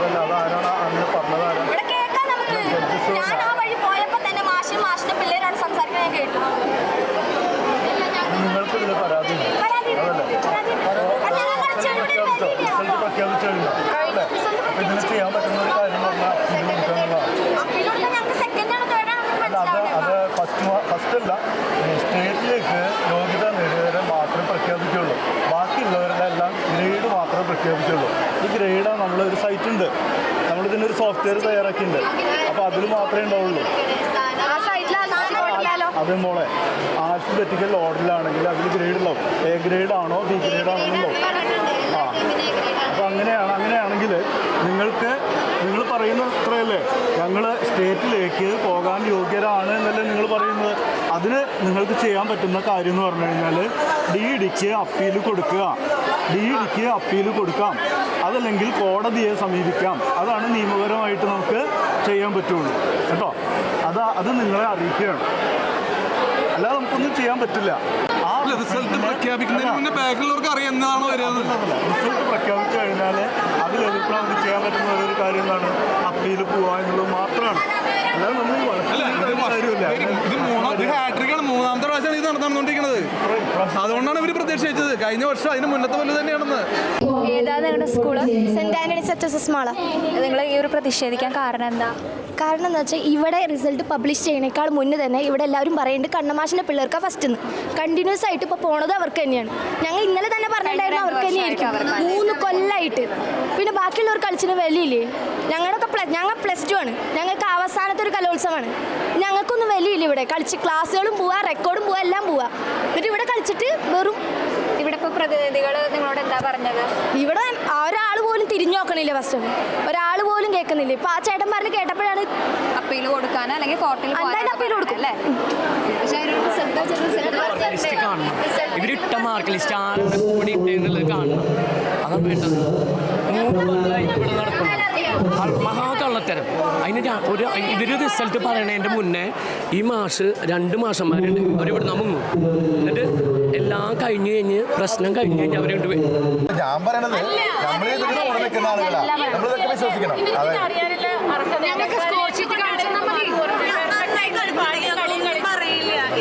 അതല്ല അതാരാണ് അന്ന് പറഞ്ഞത് സോഫ്റ്റ്വെയർ തയ്യാറാക്കിയിട്ടുണ്ട്. അപ്പോൾ അതിൽ മാത്രമേ ഉണ്ടാവുള്ളൂ. ആ മോളെ ആർട്സ് അത് മോളെ ആൽഫബറ്റിക്കൽ ഓർഡറിലാണെങ്കിൽ അതിൽ ഗ്രേഡ് ഉണ്ടാവും. എ ഗ്രേഡ് ആണോ ബി ഗ്രേഡ് ആണോ ഉണ്ടാവും ആ. അപ്പോൾ അങ്ങനെയാണ് അങ്ങനെയാണെങ്കിൽ നിങ്ങൾക്ക് നിങ്ങൾ പറയുന്ന അത്രയല്ലേ ഞങ്ങൾ സ്റ്റേറ്റിലേക്ക് പോകാൻ യോഗ്യരാണ് എന്നല്ലേ നിങ്ങൾ പറയുന്നത്? അതിന് നിങ്ങൾക്ക് ചെയ്യാൻ പറ്റുന്ന കാര്യം എന്ന് പറഞ്ഞു കഴിഞ്ഞാൽ ഡി ഡിക്ക് അപ്പീൽ കൊടുക്കുക. ഡി ഡിക്ക് അപ്പീൽ കൊടുക്കാം. അതല്ലെങ്കിൽ കോടതിയെ സമീപിക്കാം. അതാണ് നിയമപരമായിട്ട് നമുക്ക് ചെയ്യാൻ പറ്റുള്ളൂ. കേട്ടോ? അത് അത് നിങ്ങളെ അറിയിക്കുകയാണ്. അല്ലാതെ നമുക്കൊന്നും ചെയ്യാൻ പറ്റില്ല. ആ റിസൾട്ട് പ്രഖ്യാപിക്കുന്നതിന് മുന്നേ ബാക്കിലുള്ളവർക്ക് അറിയാം എന്നാണോ റിസൾട്ട് പ്രഖ്യാപിച്ചു കഴിഞ്ഞാൽ അതിൽ നമുക്ക് ചെയ്യാൻ പറ്റുന്ന ഒരു കാര്യം എന്താണ്? അപ്പീൽ പോവാ എന്നുള്ളത് മാത്രമാണ്. അല്ലാതെ നമ്മൾ ഹാട്രിക്കാണ്. മൂന്നാമത്തെ പ്രാവശ്യമാണ് ഇത് നടന്നുകൊണ്ടിരിക്കുന്നത്. അതുകൊണ്ടാണ് ഇവർ പ്രതീക്ഷിച്ചത്. കഴിഞ്ഞ വർഷം അതിന് മുന്നത്തെ പോലെ തന്നെയാണെന്ന്. ഏതാ നിങ്ങളുടെ school Saint Antony's H S S Mala നിങ്ങൾ ഈ ഒരു പ്രതിഷേധിക്കാൻ കാരണം എന്താ? കാരണം എന്താ വെച്ചാൽ ഇവിടെ റിസൾട്ട് പബ്ലിഷ് ചെയ്യുന്നേക്കാൾ മുന്നേ തന്നെ ഇവിടെ എല്ലാവരും പറയുന്നുണ്ട് കണ്ണമാഷിന്റെ പിള്ളേർക്ക് ഫസ്റ്റ് എന്ന് കണ്ടിന്യൂസ് ആയിട്ട് ഇപ്പോൾ പോണത് അവർക്ക് തന്നെയാണ്. ഞങ്ങൾ ഇന്നലെ തന്നെ പറഞ്ഞിട്ടുണ്ടായിരുന്നു അവർക്ക് തന്നെയായിരിക്കും. മൂന്ന് കൊല്ലമായിട്ട് പിന്നെ ബാക്കിയുള്ളവർ കളിച്ചിന് വിലയില്ലേ ഞങ്ങളൊക്കെ പ്ല ഞങ്ങൾ പ്ലസ് ടു ആണ്. ഞങ്ങൾക്ക് അവസാനത്തെ ഒരു കലോത്സവമാണ്. ഞങ്ങൾക്കൊന്നും വിലയില്ല ഇവിടെ. കളിച്ച് ക്ലാസ്സുകളും പോവാ റെക്കോർഡും പോവാ എല്ലാം പോവാ. എന്നിട്ട് ഇവിടെ കളിച്ചിട്ട് വെറും ഇപ്പോൾ പ്രതിനിധികൾ നിങ്ങളോട് എന്താ പറഞ്ഞത്? ഇവിടെ ഒരാൾ പോലും തിരിഞ്ഞു നോക്കണില്ല ഫസ്റ്റ് ഒരാൾ പോലും കേൾക്കുന്നില്ല. ഇപ്പൊ ആ ചേട്ടൻ പറഞ്ഞ് കേട്ടപ്പോഴാണ് അപ്പീൽ കൊടുക്കാൻ അല്ലെങ്കിൽ കോർട്ടിൽ എന്തായാലും appeal കൊടുക്കും. അല്ലേ? ഇവരിട്ട മാർക്ക് ലിസ്റ്റ് ആരുടെ കൂടി ഇട്ടെന്നുള്ളത് കാണണം. അതാണ് വേണ്ടത്. ഇവിടെ നടക്കുന്നു. ആ മഹാകള്ളത്തരം. അതിന് ഒരു ഇവർ റിസൾട്ട് പറയണതിന്റെ മുന്നേ ഈ മാഷ് രണ്ട് മാഷന്മാരുണ്ട്. അവരിവിടെ മുങ്ങും. എന്നിട്ട് എല്ലാം കഴിഞ്ഞു കഴിഞ്ഞ് പ്രശ്നം കഴിഞ്ഞ് കഴിഞ്ഞ് അവരെ കൊണ്ട് വരും. ഞാൻ പറയണത്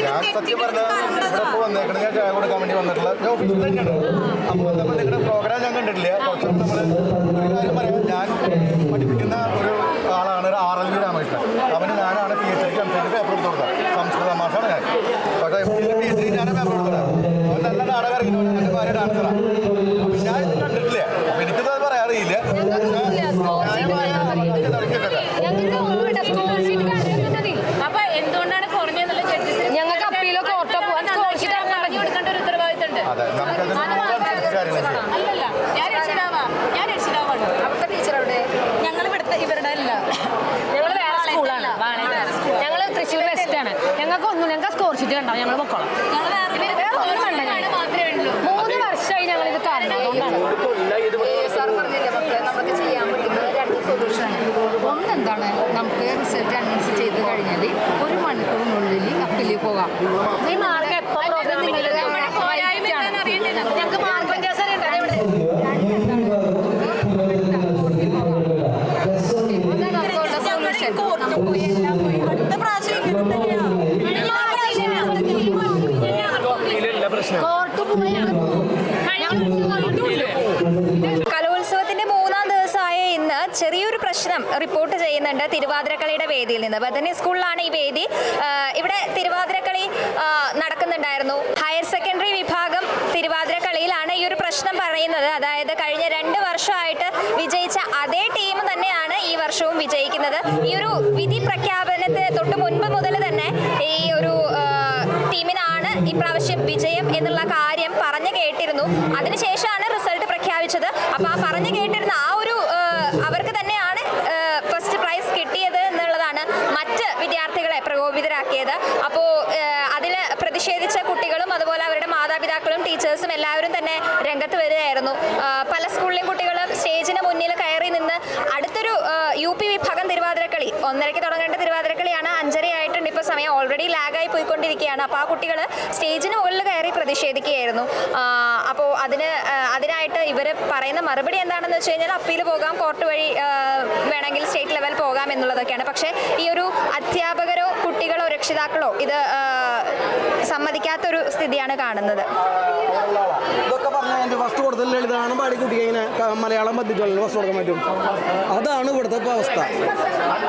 ഞാൻ സത്യം പറഞ്ഞാൽ ഇവിടെ ഇപ്പോൾ വന്നേക്കണത് ഞാൻ ചായ കൊടുക്കാൻ വേണ്ടി വന്നിട്ടുള്ള ഞാൻ ഓഫീസിൽ തന്നെയാണ്. അപ്പോൾ നിങ്ങളുടെ പ്രോഗ്രാം ഞാൻ കണ്ടിട്ടില്ല. കുറച്ച് നമ്മൾ ഒന്നും ഞങ്ങൾക്ക് സ്കോർ ഷീറ്റ് കണ്ടാവും ഞങ്ങൾ പൊക്കോളാം. മൂന്ന് വർഷമായി ഞങ്ങൾ ഇത് ഒന്ന് എന്താണ് സാർ പറഞ്ഞില്ലേ മക്കളെ നമുക്ക് ചെയ്യാൻ പറ്റുന്നത് രണ്ട് സൊല്യൂഷൻ ഒന്നെന്താണ് നമുക്ക് റിസൾട്ട് അനൗൺസ് ചെയ്ത് കഴിഞ്ഞാൽ ഒരു മണിക്കൂറിനുള്ളിൽ അപ്പിലേക്ക് പോകാം ഈ മാർക്ക് എപ്പോ പ്രോഗ്രാം നിങ്ങളുടെ പോരായ്മ എന്താണെന്ന് അറിയണ്ടല്ലോ ഞങ്ങൾക്ക് മാർക്ക് വ്യത്യാസം അറിയണ്ടേ? ദേ ഇവിടെ. സൊല്യൂഷൻ പോയി എല്ലാം പോയി അടുത്ത പ്രാവശ്യം ഇങ്ങനെ ഇതിലെല്ലാ പ്രശ്നം കോർട്ട് പോയി കലോത്സവത്തിന്റെ മൂന്നാം ദിവസമായ ഇന്ന് ചെറിയൊരു പ്രശ്നം റിപ്പോർട്ട് ചെയ്യുന്നുണ്ട് തിരുവാതിരക്കളിയുടെ വേദിയിൽ നിന്ന്. ബദനി സ്കൂളിലാണ് ഈ വേദി. ഇവിടെ തിരുവാതിരക്കളി നടക്കുന്നുണ്ടായിരുന്നു. ഹയർ സെക്കൻഡറി വിഭാഗം തിരുവാതിരക്കളിയിലാണ് ഈ ഒരു പ്രശ്നം പറയുന്നത്. അതായത് കഴിഞ്ഞ രണ്ട് വർഷമായിട്ട് വിജയിച്ച അതേ ടീം തന്നെയാണ് ഈ വർഷവും വിജയിക്കുന്നത്. ഈ ഒരു വിധി പ്രഖ്യാപനത്തെ തൊട്ട് മുൻപ് മുതൽ തന്നെ ഈ ഒരു ടീമിനാണ് ഇപ്രാവശ്യം വിജയം എന്നുള്ള കാര്യം പറഞ്ഞു കേട്ടിരുന്നു. അതിനുശേഷമാണ് റിസൾട്ട് പ്രഖ്യാപിച്ചത്. അപ്പോൾ ആ പറഞ്ഞു കേട്ടിരുന്ന ആ ഒരു ആ, അവർക്ക് തന്നെയാണ് ഫസ്റ്റ് പ്രൈസ് കിട്ടിയത് എന്നുള്ളതാണ് മറ്റ് പ്രകോപിതരാക്കിയത് അപ്പോൾ അതിൽ പ്രതിഷേധിച്ച കുട്ടികളും അതുപോലെ അവരുടെ മാതാപിതാക്കളും ടീച്ചേഴ്സും എല്ലാവരും തന്നെ രംഗത്ത് വരികയായിരുന്നു. പല സ്കൂളിലെയും കുട്ടികളും സ്റ്റേജിന് മുന്നിൽ കയറി നിന്ന് അടുത്തൊരു യു പി വിഭാഗം തിരുവാതിരക്കളി പോയിക്കൊണ്ടിരിക്കുകയാണ് അപ്പോൾ ആ കുട്ടികൾ സ്റ്റേജിന് മുകളിൽ കയറി പ്രതിഷേധിക്കുകയായിരുന്നു. അപ്പോൾ അതിന് അതിനായിട്ട് ഇവർ പറയുന്ന മറുപടി എന്താണെന്ന് വെച്ച് കഴിഞ്ഞാൽ അപ്പീൽ പോകാം കോർട്ട് വഴി വേണമെങ്കിൽ സ്റ്റേറ്റ് ലെവൽ പോകാം എന്നുള്ളതൊക്കെയാണ്. പക്ഷേ ഈ ഒരു അധ്യാപകരോ കുട്ടികളോ രക്ഷിതാക്കളോ ഇത് സമ്മതിക്കാത്തൊരു സ്ഥിതിയാണ് കാണുന്നത്. ഫസ്റ്റ് കൊടുത്ത ലളിതാണ് പാടി കുട്ടിക്ക് ഇങ്ങനെ മലയാളം പദ്യത്തോളം ഫസ്റ്റ് കൊടുക്കാൻ പറ്റും അതാണ് ഇവിടുത്തെ ഇപ്പോൾ അവസ്ഥ.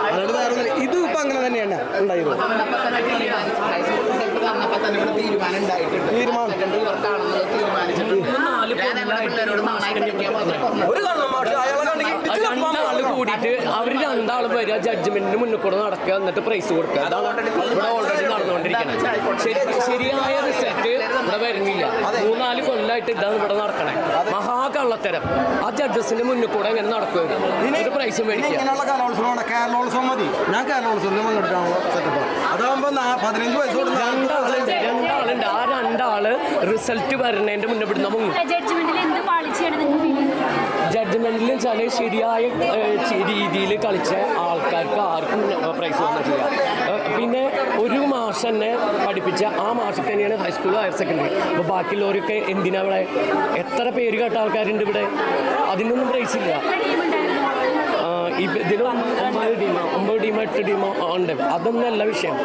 അതുകൊണ്ട് വേറെ ഒന്നും ഇത് ഇപ്പം അങ്ങനെ തന്നെയാണ് ഉണ്ടായത് തീരുമാനം. ഒരു കണ്ണം മാഷ് അയാളെ കണ്ടെങ്കിൽ കൂടിയിട്ട് അവർ വരിക ജഡ്ജ്മെന്റിന് മുന്നിൽ കൂടെ നടക്കുക എന്നിട്ട് പ്രൈസ് കൊടുക്കുക. അതാണ് ഇവിടെ ഓൾറെഡി നടന്നുകൊണ്ടിരിക്കുന്നത് ശരി ശരിയായ റിസൾട്ട് ഇവിടെ വരുന്നില്ല. മൂന്നാൽ കൊല്ലമായിട്ട് ഇതാണ് ഇവിടെ നടക്കണേ. മഹാകള്ളത്തരം. ആ ജഡ്ജസിന്റെ മുന്നിൽ കൂടെ ഇങ്ങനെ നടക്കുക. ഒരു പ്രൈസും മേടിക്കുക. ഇങ്ങനെയുള്ള കലോത്സവമാണ്. കേരളോത്സവം മതി. ഞാൻ കേരളോത്സവത്തിന് പങ്കെടുക്കാനുള്ള സെറ്റപ്പ് അതാകുമ്പോൾ പതിനഞ്ച് വയസ്സ് തൊട്ട് രണ്ടാളുണ്ട് രണ്ടാളുണ്ട്. ആ രണ്ടാൾ റിസൾട്ട് വരുന്നതിന്റെ മുന്നേ ഇവിടുന്ന് മുങ്ങും. ജഡ്ജ്മെന്റിൽ ചില ശരിയായ രീതിയിൽ കളിച്ച ആൾക്കാർക്ക് ആർക്കും പ്രൈസ് വന്നിട്ടില്ല പിന്നെ ഒരു മാസം തന്നെ പഠിപ്പിച്ച ആ മാസം തന്നെയാണ് ഹൈസ്കൂൾ ഹയർ സെക്കൻഡറി അപ്പോൾ ബാക്കിയുള്ളവരൊക്കെ എന്തിനാ ഇവിടെ? എത്ര പേര് കേട്ട ആൾക്കാരുണ്ട് ഇവിടെ? അതിനൊന്നും പ്രൈസ് ഇല്ല. ഇതിൽ ഒമ്പത് ടീമോ ഒമ്പത് ടീമോ എട്ട് ടീമോ ഉണ്ട്. അതൊന്നല്ല വിഷയം.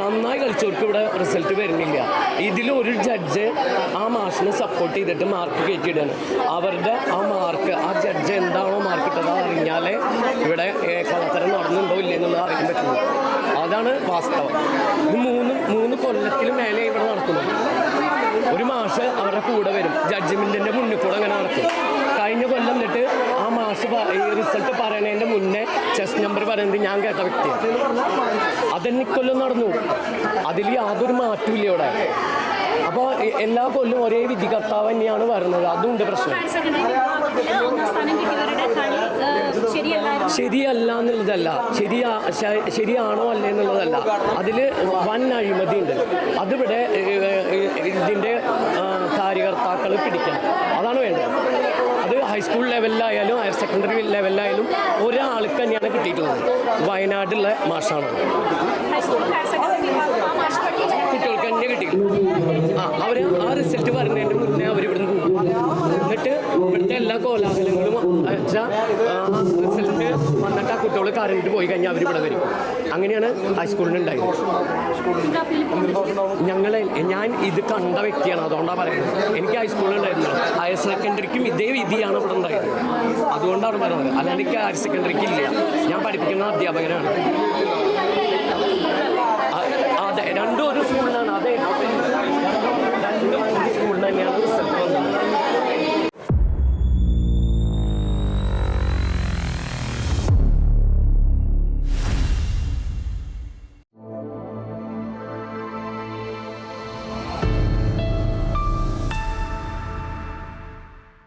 നന്നായി കളിച്ചവർക്ക് ഇവിടെ റിസൾട്ട് വരുന്നില്ല. ഇതിൽ ഒരു ജഡ്ജ് ആ മാഷിനെ സപ്പോർട്ട് ചെയ്തിട്ട് മാർക്ക് കയറ്റിയിടുകയാണ്. അവരുടെ ആ മാർക്ക് ആ ജഡ്ജ് എന്താണോ മാർക്ക് ഇട്ടത് അറിഞ്ഞാലേ ഇവിടെ കളത്തരം നടന്നുണ്ടോ ഇല്ലേ എന്നുള്ളത് അറിയാൻ പറ്റുള്ളൂ. അതാണ് വാസ്തവം. ഇത് മൂന്ന് മൂന്ന് കൊല്ലത്തിന് മേലെ ഇവിടെ നടക്കുന്നു. ഒരു മാഷ് അവരുടെ കൂടെ വരും. ജഡ്ജ്മെന്റിന്റെ മുന്നിൽ കൂടെ അങ്ങനെ നടക്കും. കഴിഞ്ഞ കൊല്ലം എന്നിട്ട് ആ മാഷ് ഈ റിസൾട്ട് പറയണതിന്റെ മുന്നേ ചെസ് നമ്പർ പറയുന്നത് ഞാൻ കേട്ട വ്യക്തിയാണ് കൊല്ലം നടന്നു. അതിൽ യാതൊരു മാറ്റമില്ല ഇവിടെ. അപ്പോൾ എല്ലാ കൊല്ലും ഒരേ വിധി വിധികർത്താവ് തന്നെയാണ് വരുന്നത്. അതുണ്ട് പ്രശ്നം. ശരിയല്ല എന്നുള്ളതല്ല. ശരിയാ ശരിയാണോ അല്ലേ എന്നുള്ളതല്ല. അതിൽ വൻ അഴിമതി ഉണ്ട് അതിവിടെ ഇതിന്റെ കാര്യകർത്താക്കൾ പിടിക്കണം. അതാണ് വേണ്ടത്. ഹൈസ്കൂൾ ലെവലിലായാലും ഹയർ സെക്കൻഡറി ലെവലിലായാലും ഒരാൾക്ക് തന്നെയാണ് കിട്ടിയിട്ടുള്ളത്. വയനാട്ടിലെ മാഷാണ് കുട്ടികൾക്ക് തന്നെ കിട്ടി ആ അവർ ആ റിസൾട്ട് പറഞ്ഞതിന് മുന്നേ അവർ ഇവിടുന്ന് പോകും. എന്നിട്ട് ഇവിടുത്തെ എല്ലാ കോലാഹലങ്ങളും വെച്ചാൽ റിസൾട്ട് വന്നിട്ട് ആ കുട്ടികൾ കറണ്ട് പോയി കഴിഞ്ഞാൽ അവർ ഇവിടെ വരും. അങ്ങനെയാണ് ഹൈസ്കൂളിൽ ഉണ്ടായത്. ഞങ്ങളെ ഞാൻ ഇത് കണ്ട വ്യക്തിയാണ് അതുകൊണ്ടാണ് പറയുന്നത്. എനിക്ക് ഹൈസ്കൂളിൽ ഉണ്ടായിരുന്നു. ഹയർ സെക്കൻഡറിക്കും ഇതേ വിധിയാണ് ഇവിടെ ഉണ്ടായത്. അതുകൊണ്ടാണ് പറയുന്നത്. അല്ലാതെ എനിക്ക് ഹയർ സെക്കൻഡറിക്ക് ഇല്ല. ഞാൻ പഠിപ്പിക്കുന്ന അധ്യാപകനാണ്. അതെ രണ്ടും ഒരു സ്കൂളിലാണ്